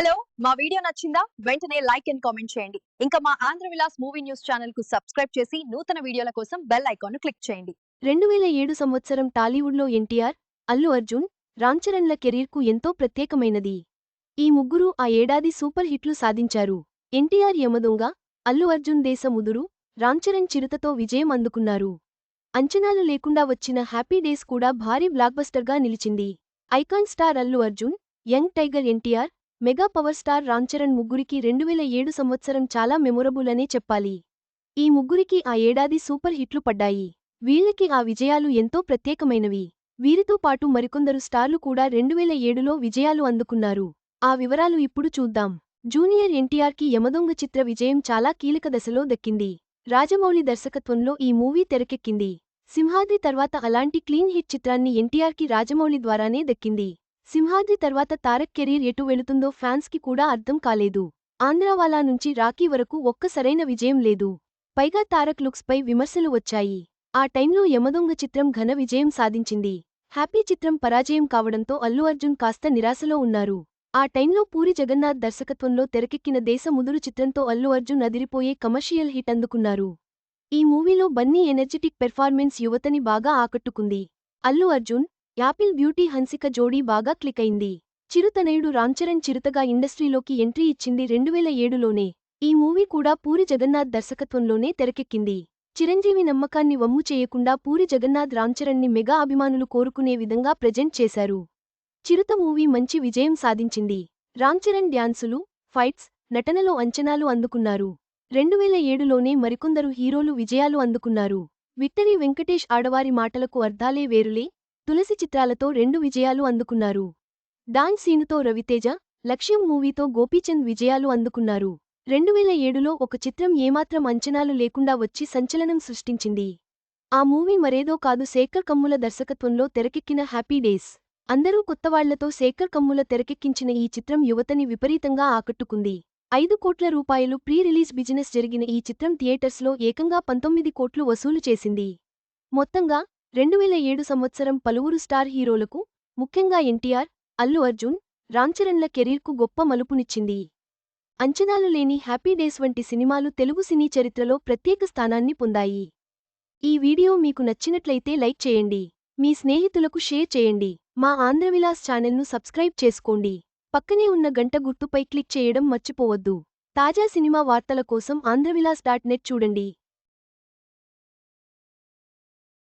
Hello మా video నచ్చిందా? వెంటనే లైక్ అండ్ కామెంట్ చేయండి. ఇంకా మా ఆంధ్ర విలాస్ మూవీ న్యూస్ ఛానల్కు సబ్స్క్రైబ్ చేసి నూతన వీడియోల కోసం బెల్ ఐకాన్ క్లిక్ చేయండి. రెండు వేల ఏడు సంవత్సరం టాలీవుడ్లో ఎన్టీఆర్ అల్లు అర్జున్ రామ్ చరణ్ల కెరీర్కు ఎంతో ప్రత్యేకమైనది. ఈ ముగ్గురు ఆ ఏడాది సూపర్ హిట్లు సాధించారు. ఎన్టీఆర్ యమదొంగ అల్లు అర్జున్ దేశ ముదురు రామ్ చరణ్ చిరుతతో విజయం అందుకున్నారు. అంచనాలు లేకుండా వచ్చిన హ్యాపీ డేస్ కూడా భారీ బ్లాక్బస్టర్గా నిలిచింది. Icon star Allu Arjun young tiger NTR mega power star Ram Charan ముగ్గురికి రెండువేల ఏడు సంవత్సరం చాలా మెమొరబుల్ అనే చెప్పాలి. ఈ ముగ్గురికి ఆ ఏడాది సూపర్ హిట్లు పడ్డాయి. వీళ్ళకి ఆ విజయాలు ఎంతో ప్రత్యేకమైనవి. వీరితో పాటు మరికొందరు స్టార్లు కూడా రెండువేల ఏడులో విజయాలు అందుకున్నారు. ఆ వివరాలు ఇప్పుడు చూద్దాం. జూనియర్ ఎన్టీఆర్కి యమదొంగ చిత్ర విజయం చాలా కీలక దశలో దక్కింది. రాజమౌళి దర్శకత్వంలో ఈ మూవీ తెరకెక్కింది. సింహాద్రి తర్వాత అలాంటి క్లీన్ హిట్ చిత్రాన్ని ఎన్టీఆర్కి రాజమౌళి ద్వారానే దక్కింది. సింహాద్రి తర్వాత తారక్ కెరీర్ ఎటు వెళుతుందో ఫ్యాన్స్కి కూడా అర్థం కాలేదు. ఆంధ్రావాలా నుంచి రాకీ వరకు ఒక్క సరైన విజయం లేదు. పైగా తారక్ లుక్స్పై విమర్శలు వచ్చాయి. ఆ టైంలో యమదొంగ చిత్రం ఘన విజయం సాధించింది. హ్యాపీ చిత్రం పరాజయం కావడంతో అల్లు అర్జున్ కాస్త నిరాశలో ఉన్నారు. ఆ టైంలో పూరి జగన్నాథ్ దర్శకత్వంలో తెరకెక్కిన దేశ ముదురు చిత్రంతో అల్లు అర్జున్ అదిరిపోయే కమర్షియల్ హిట్ అందుకున్నారు. ఈ మూవీలో బన్నీ ఎనర్జెటిక్ పెర్ఫార్మెన్స్ యువతని బాగా ఆకట్టుకుంది. అల్లు అర్జున్ యాపిల్ బ్యూటీ హన్సిక జోడీ బాగా క్లికైంది చిరుతనయుడు రాంచరణ్ చిరుతగా ఇండస్ట్రీలోకి ఎంట్రీ ఇచ్చింది రెండువేల ఏడులోనే ఈ మూవీ కూడా పూరి జగన్నాథ్ దర్శకత్వంలోనే తెరకెక్కింది. చిరంజీవి నమ్మకాన్ని వమ్ము చేయకుండా పూరి జగన్నాథ్ రాంచరణ్ని మెగా అభిమానులు కోరుకునే విధంగా ప్రజెంట్ చేశారు. చిరుత మూవీ మంచి విజయం సాధించింది. రాంచరణ్ డ్యాన్సులు ఫైట్స్ నటనలో అంచనాలు అందుకున్నారు. రెండువేల ఏడులోనే మరికొందరు హీరోలు విజయాలు అందుకున్నారు. విక్టరీ వెంకటేష్ ఆడవారి మాటలకు అర్థాలే వేరులే తులసి చిత్రాలతో రెండు విజయాలు అందుకున్నారు. డాన్ సీనుతో రవితేజ లక్ష్యం మూవీతో గోపీచంద్ విజయాలు అందుకున్నారు. రెండువేల ఏడులో ఒక చిత్రం ఏమాత్రం అంచనాలు లేకుండా వచ్చి సంచలనం సృష్టించింది. ఆ మూవీ మరేదో కాదు శేఖర్ కమ్ముల దర్శకత్వంలో తెరకెక్కిన హ్యాపీ డేస్. అందరూ కొత్తవాళ్ళతో శేఖర్ కమ్ముల తెరకెక్కించిన ఈ చిత్రం యువతని విపరీతంగా ఆకట్టుకుంది. ఐదు కోట్ల రూపాయలు ప్రీ రిలీజ్ బిజినెస్ జరిగిన ఈ చిత్రం థియేటర్స్లో ఏకంగా పంతొమ్మిది కోట్లు వసూలు చేసింది. మొత్తంగా రెండువేల ఏడు సంవత్సరం పలువురు స్టార్ హీరోలకు ముఖ్యంగా ఎన్టీఆర్ అల్లు అర్జున్ రామ్చరణ్ల కెరీర్కు గొప్ప మలుపునిచ్చింది. అంచనాలు లేని హ్యాపీ డేస్ వంటి సినిమాలు తెలుగు సినీ చరిత్రలో ప్రత్యేక స్థానాన్ని పొందాయి. ఈ వీడియో మీకు నచ్చినట్లయితే లైక్ చేయండి. మీ స్నేహితులకు షేర్ చేయండి. మా ఆంధ్రవిలాస్ ఛానల్ను సబ్స్క్రైబ్ చేసుకోండి. పక్కనే ఉన్న గంట గుర్తుపై క్లిక్ చేయడం మర్చిపోవద్దు. తాజా సినిమా వార్తల కోసం ఆంధ్రవిలాస్ డాట్ నెట్ చూడండి.